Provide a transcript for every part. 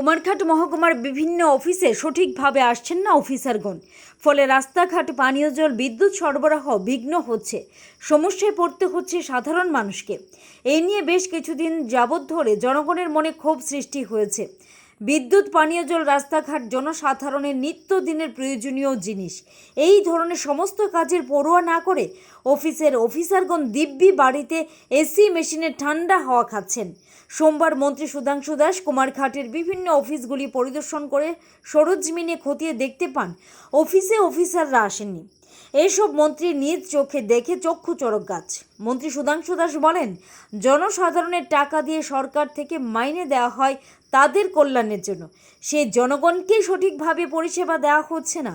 কুমারঘাট মহকুমার বিভিন্ন অফিসে সঠিকভাবে আসছেন না অফিসারগণ। ফলে রাস্তাঘাট, পানীয় জল, বিদ্যুৎ সরবরাহ বিঘ্ন হচ্ছে। সমস্যায় পড়তে হচ্ছে সাধারণ মানুষকে। এই নিয়ে বেশ কিছুদিন যাবৎ ধরে জনগণের মনে ক্ষোভ সৃষ্টি হয়েছে। বিদ্যুৎ, পানীয় জল, রাস্তাঘাট, জনসাধারণের নিত্যদিনের প্রয়োজনীয় জিনিস। এই ধরনের সমস্ত কাজের পড়ুয়া না করে অফিসের অফিসারগণ দিব্যি বাড়িতে এসি মেশিনে ঠান্ডা হাওয়া খাচ্ছেন। সোমবার মন্ত্রী সুধাংশু দাস কুমারঘাটের বিভিন্ন অফিসগুলি পরিদর্শন করে সরোজমিনে খতিয়ে দেখতে পান। অফিসে অফিসাররা আসেননি। এসব মন্ত্রী নিজ চোখে দেখে চক্ষু চড়ক গাছ। মন্ত্রী সুধাংশু দাস বলেন, জনসাধারণের টাকা দিয়ে সরকার থেকে মাইনে দেওয়া হয় তাদের কল্যাণের জন্য। সে জনগণকেই সঠিকভাবে পরিষেবা দেওয়া হচ্ছে না।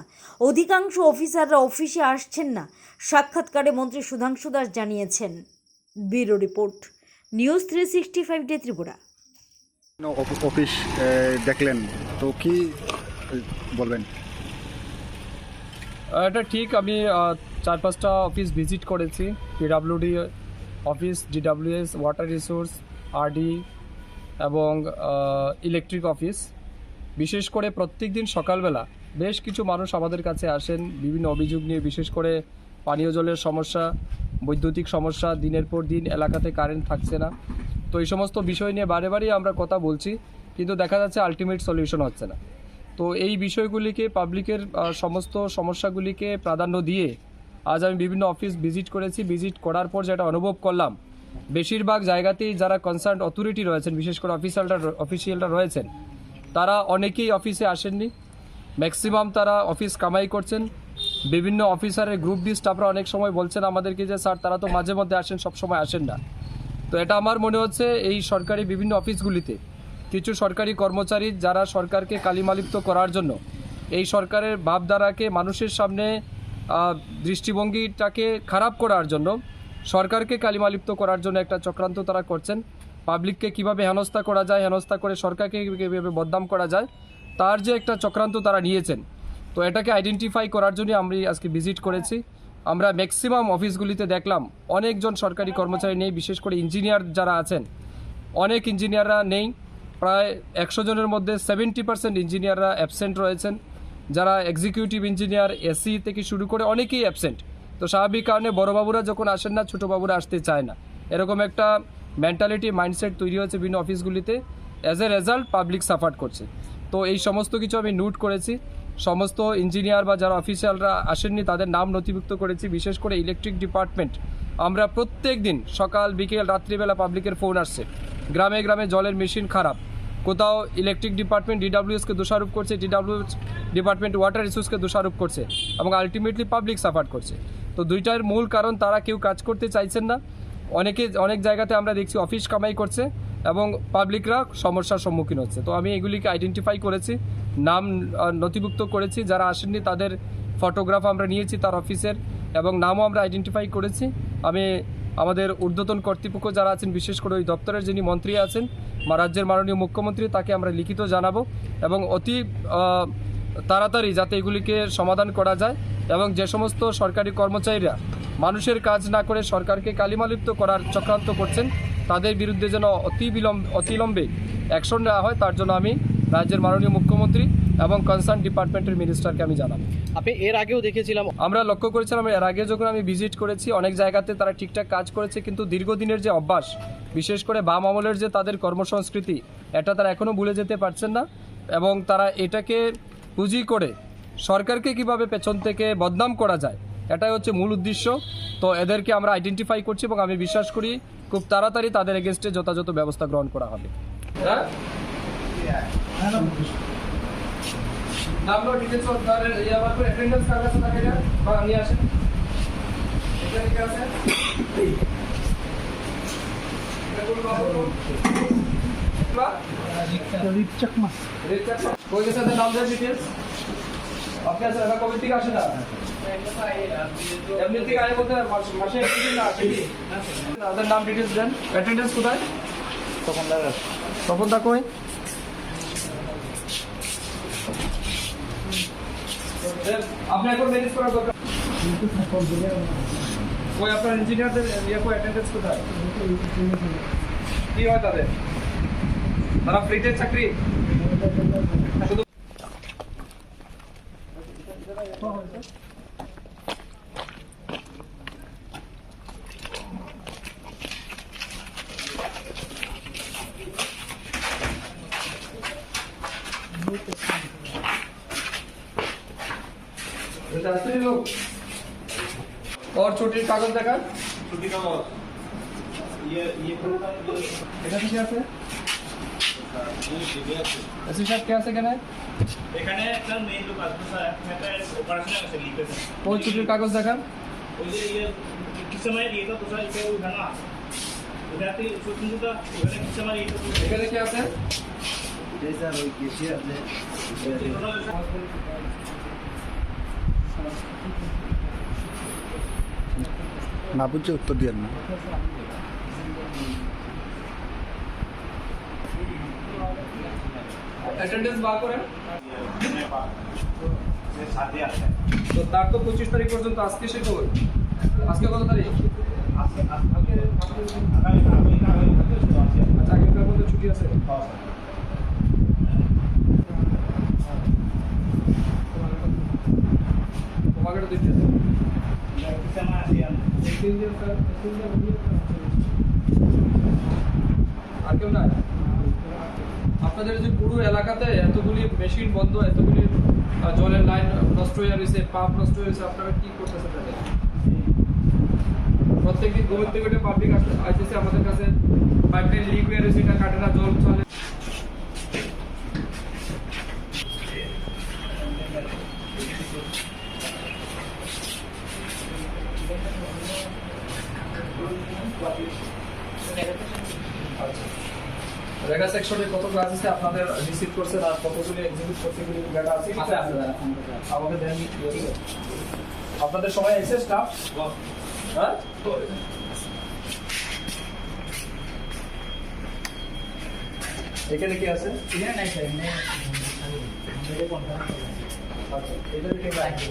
অধিকাংশ অফিসাররা অফিসে আসছেন না, সাক্ষাৎকারে মন্ত্রী সুধাংশু দাস জানিয়েছেন। Bureau report, news three sixty five day, Tripura. Office দেখলেন, তো কি বলবেন? এটা ঠিক, আমি চার পাঁচটা অফিস ভিজিট করেছি। PWD office DWS water resource RD এবং ইলেকট্রিক অফিস বিশেষ করে প্রত্যেক দিন সকালবেলা বেশ কিছু মানুষ আমাদের কাছে আসেন, বিভিন্ন অভিযোগ নিয়ে, বিশেষ করে পানীয় জলের সমস্যা, বৈদ্যুতিক সমস্যা, দিনের পর দিন এলাকাতে কারেন্ট থাকছে না। তো এই সমস্ত বিষয় নিয়ে বারে বারেই আমরা কথা বলছি, কিন্তু দেখা যাচ্ছে আলটিমেট সলিউশন হচ্ছে না। তো এই বিষয়গুলিকে পাবলিকের সমস্ত সমস্যাগুলিকে প্রাধান্য দিয়ে আজ আমি বিভিন্ন অফিস ভিজিট করেছি। ভিজিট করার পর যেটা অনুভব করলাম, বেশিরভাগ জায়গাতেই যারা কনসার্ন অথরিটি রয়েছেন, বিশেষ করে অফিসিয়ালরা অফিসিয়ালরা রয়েছেন, তারা অনেকেই অফিসে আসেননি। ম্যাক্সিমাম তারা অফিস কামাই করছেন। বিভিন্ন অফিসারের গ্রুপ ডি স্টাফরা অনেক সময় বলছেন আমাদেরকে যে, স্যার, তারা তো মাঝে মধ্যে আসেন সব সময় আসেন না। তো এটা আমার মনে হচ্ছে এই সরকারি বিভিন্ন অফিসগুলিতে কিছু সরকারি কর্মচারী যারা সরকারকে কালিমালিপ্ত করার জন্য। এই সরকারের ভাবধারাকে মানুষের সামনে দৃষ্টিভঙ্গিটাকে খারাপ করার জন্য, সরকারকে কালিমালিপ্ত করার জন্য একটা চক্রান্ত তারা করছেন। পাবলিককে কীভাবে হেনস্থা করা যায়, হেনস্থা করে সরকারকে কীভাবে বদনাম করা যায়, তার যে একটা চক্রান্ত তারা নিয়েছেন। তো এটাকে আইডেন্টিফাই করার জন্য আমি আজকে ভিজিট করেছি। আমরা ম্যাক্সিমাম অফিসগুলিতে দেখলাম, অনেকজন সরকারি কর্মচারী নেই, বিশেষ করে ইঞ্জিনিয়ার যারা আছেন। অনেক ইঞ্জিনিয়াররা নেই প্রায় একশো জনের মধ্যে সেভেন্টি পার্সেন্ট ইঞ্জিনিয়াররা অ্যাবসেন্ট রয়েছেন। যারা এক্সিকিউটিভ ইঞ্জিনিয়ার এসি থেকে শুরু করে অনেকেই অ্যাবসেন্ট তো স্বাভাবিক কারণে বড়বাবুরা যখন আসেন না ছোটোবাবুরা আসতে চায় না। এরকম একটা মেন্টালিটি মাইন্ডসেট তৈরি হয়েছে বিভিন্ন অফিসগুলিতে as a result public suffer করছে। তো এই সমস্ত কিছু আমি নোট করেছি। সমস্ত ইঞ্জিনিয়ার বা যারা অফিসিয়ালরা আসেননি, তাদের নাম নথিভুক্ত করেছি। বিশেষ করে ইলেকট্রিক ডিপার্টমেন্ট আমরা প্রত্যেক দিন সকাল, বিকেল, রাত্রিবেলা পাবলিকের ফোন আসছে। গ্রামে গ্রামে জলের মেশিন খারাপ। কোথাও ইলেকট্রিক ডিপার্টমেন্ট ডিডাব্লিউএসকে দোষারোপ করছে ডিডাব্লিউএস ডিপার্টমেন্ট ওয়াটার রিসোর্সকে দোষারোপ করছে এবং আলটিমেটলি পাবলিক সাফার করছে। তো দুইটার মূল কারণ তারা কেউ কাজ করতে চাইছেন না। অনেকে, অনেক জায়গাতে আমরা দেখছি অফিস কামাই করছে এবং পাবলিকরা সমস্যার সম্মুখীন হচ্ছে। তো আমি এগুলিকে আইডেন্টিফাই করেছি, নাম নথিভুক্ত করেছি। যারা আসেননি তাদের ফটোগ্রাফ আমরা নিয়েছি তার অফিসের এবং নামও আমরা আইডেন্টিফাই করেছি। আমি আমাদের ঊর্ধ্বতন কর্তৃপক্ষ যারা আছেন, বিশেষ করে ওই দপ্তরের যিনি মন্ত্রী আছেন বা রাজ্যের মাননীয় মুখ্যমন্ত্রী, তাকে আমরা লিখিত জানাব এবং অতি তাড়াতাড়ি যাতে এগুলিকে সমাধান করা যায় এবং যে সমস্ত সরকারি কর্মচারীরা মানুষের কাজ না করে সরকারকে কালিমালিপ্ত করার চক্রান্ত করছেন, তাদের বিরুদ্ধে যেন অতি বিলম্ব, অতিলম্বে অ্যাকশন নেওয়া হয়, তার জন্য আমি রাজ্যের মাননীয় মুখ্যমন্ত্রী এবং কনসার্ন ডিপার্টমেন্টের মিনিস্টারকে আমি জানাব। আপনি এর আগেও দেখেছিলাম আমরা লক্ষ্য করেছিলাম এর আগে যখন আমি ভিজিট করেছি অনেক জায়গাতে তারা ঠিকঠাক কাজ করেছে কিন্তু দীর্ঘদিনের যে অভ্যাস বিশেষ করে বাম আমলের যে তাদের কর্মসংস্কৃতি এটা তারা এখনও ভুলে যেতে পারছেন না। এবং তারা এটাকে পুঁজি করে সরকারকে কীভাবে পেছন থেকে বদনাম করা যায় এটাই হচ্ছে মূল উদ্দেশ্য। তো এদেরকে আমরা আইডেন্টিফাই করছি এবং আমি বিশ্বাস করি খুব তাড়াতাড়ি তাদের এগেনস্টে যথাযথ ব্যবস্থা গ্রহণ করা হবে। হ্যাঁ? নাম্বার ডিটেলস তার ইয়া আমার অ্যাটেন্ডেন্স কার কাছে থাকে না? বা নিয়ে আসেন। এখানে কি আছে? এটা কোই নাম দেন এটা কবে থেকে আসে না এমনি থেকে আয় বলতে মাস- মাসে একদিন না আসে কি? তাদের নাম ডিটেলস দেন অ্যাটেন্ডেন্স কোথায় তখন তখন তা কই আপনি এখন ম্যানেজ করার দরকার। কই আপনার ইঞ্জিনিয়ারদের ইয়ে কই অ্যাটেন্ডেন্স কোথায়? কি হয় তাদের? তারা ফ্রিতে চাকরি? और छोटी कागज देखा छुट्टी का और ये ये এখানে কি আছে এসি সাহেব কে আছে এখানে এখানে একটা মেইন লোক আসবে স্যার একটা অপারেশন আছে লিখতেছে কোন ছুটির কাগজ দেখান ওই যে ইয়ে किस समय ये तो सर इसे उठाना उठाते सुंदरता उठाने किस समय ये तो এখানে কি আছে না বুঝছে উত্তর দিয়ে না অ্যাটেন্ডেন্স বার তো তার তো পঁচিশ তারিখ পর্যন্ত আজকে আজকে কত তারিখ? আচ্ছা, আজকে ছুটি আছে? আর কেউ আপনাদের যে পুরো এলাকাতে এতগুলি মেশিন বন্ধ, এতগুলি জলের লাইন নষ্ট হয়ে রয়েছে, পাম্প নষ্ট হয়ে রয়েছে, আপনারা কি করতেছেন তাদের প্রত্যেকদিন গোবিন্দ থেকে পাবলিক আসতেছে আমাদের কাছে। পাইপ লাইন লিক হয়ে রয়েছে, এটা কাটে না জল চলে। সেকশনে কত ক্লাস আছে আপনাদের রিসিভ করছেন আর কতগুলি এক্সিকিউট করতে গুলি ডাটা আছে কি? আমাকে দেন আপনাদের সবাই এসে স্টাফ হ্যাঁ? এখানে কি আছে? আচ্ছা, এটা রাখি।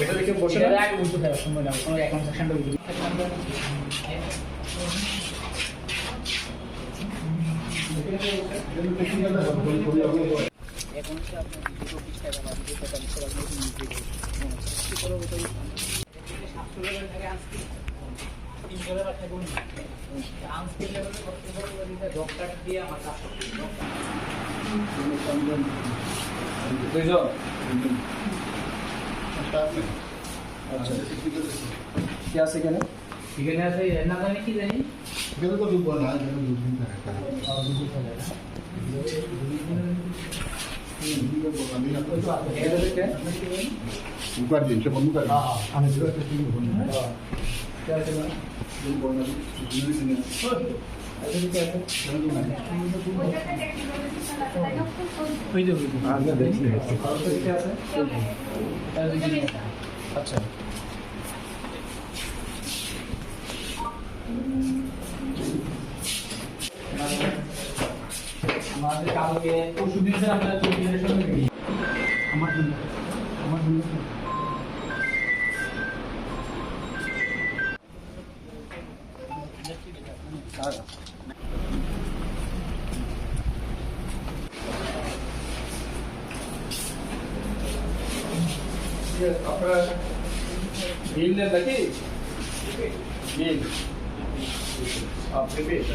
এটা দিকে বসে না? দুইজন? আচ্ছা কি আছে এখানে? এখানে আছে এর নাম জানি কি জানি এটা থেকে Guardi, c'è un lugar. Ah, ah, কি আছে এখানে? এটা দিকে আছে আর এটা দিকে আছে আচ্ছা আমাদের কালকে পরশু দিন স্যার আমরা চব্বিশের সঙ্গে মিলি আমার জন্য আমার জন্য আপনারা বিল নেন নাকি বিল আপনি বিল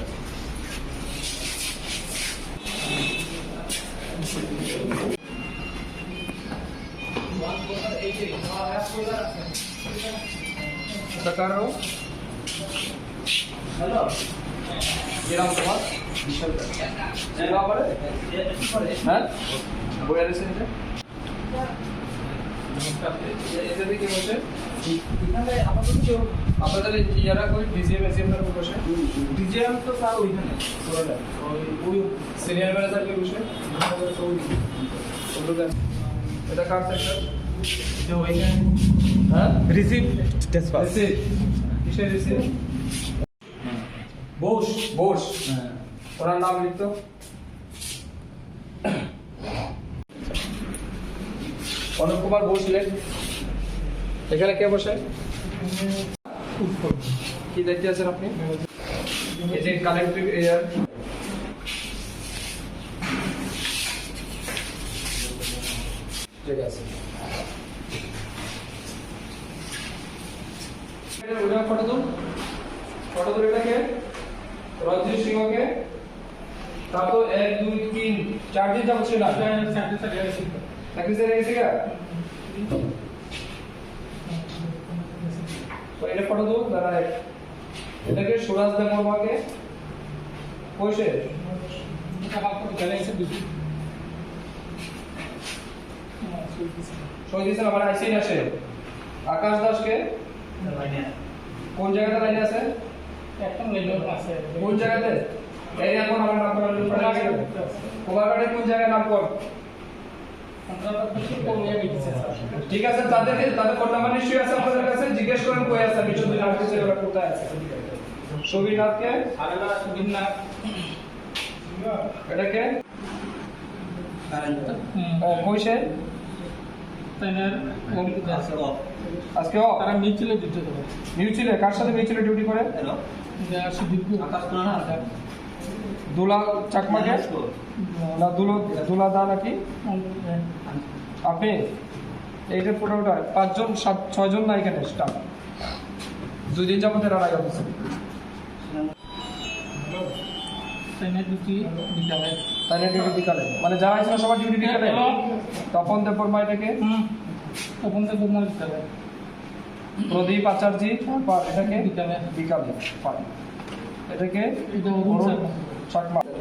হ্যালো কিরাম তোমার পরে হ্যাঁ এখানে আমাদের কেউ আপনাদের ইয়ারা কই ডিজিএম এসিএম এর বসে। ডিজিএম তো স্যার ওইখানে ওই ওই সিনিয়র ম্যানেজার কে বসে। এটা কার সেক্টর যে ওইখানে। হ্যাঁ? রিসিভ টেস্ট রিসিভ কিসের রিসিভ বোস বোস ওনার নাম লিখতো। অনুপ কুমার বোস এখানে কে বসে? কি দেখতে আছেন আপনি? এই যে কালেক্টিভ এয়ার ঠিক আছে ওটা ফটো তুল ফটো তুলে এটাকে রঞ্জিত সিংহকে। তারপর এক দুই তিন চার দিন যাব ছিল চাকরি চাকরি চাকরি ছেড়ে গেছে এটাকে সুরাজ দা বর্মাকে পয়সে সই দিয়েছেন আমার আইসি আসে আকাশ দাসকে কোন জায়গাতে লাইনে আছে? কোন জায়গাতে? এই এখন আমার নাম কোন জায়গায় নাম কর? ঠিক আছে তাদেরকে তাদের ফোন নাম্বার নিশ্চয়ই আছে আপনাদের কাছে? জিজ্ঞেস করেন কই আছে কিছু ওরা কোথায় আছে। সবিনাথকে এটাকে কইছে আজকে ও? তারা কার। সাথে মিউচিলে ডিউটি করে? আকাশ দুলা চাকমাকে না দুলো দুলা দা নাকি? আপনি এইটা পুরোটা পাঁচজন সাত ছয়জন না এখানে স্টাফ দুই দিন যাবত এরা ডিউটি বিকালে। মানে যারা ছিল সবার ডিউটি বিকালে? তপন দেববর্মা এটাকে? প্রদীপ আচার্য তারপর এটাকে? বিকালে। পারে এটাকে? ಚೆಕ್ ಮಾಡಿ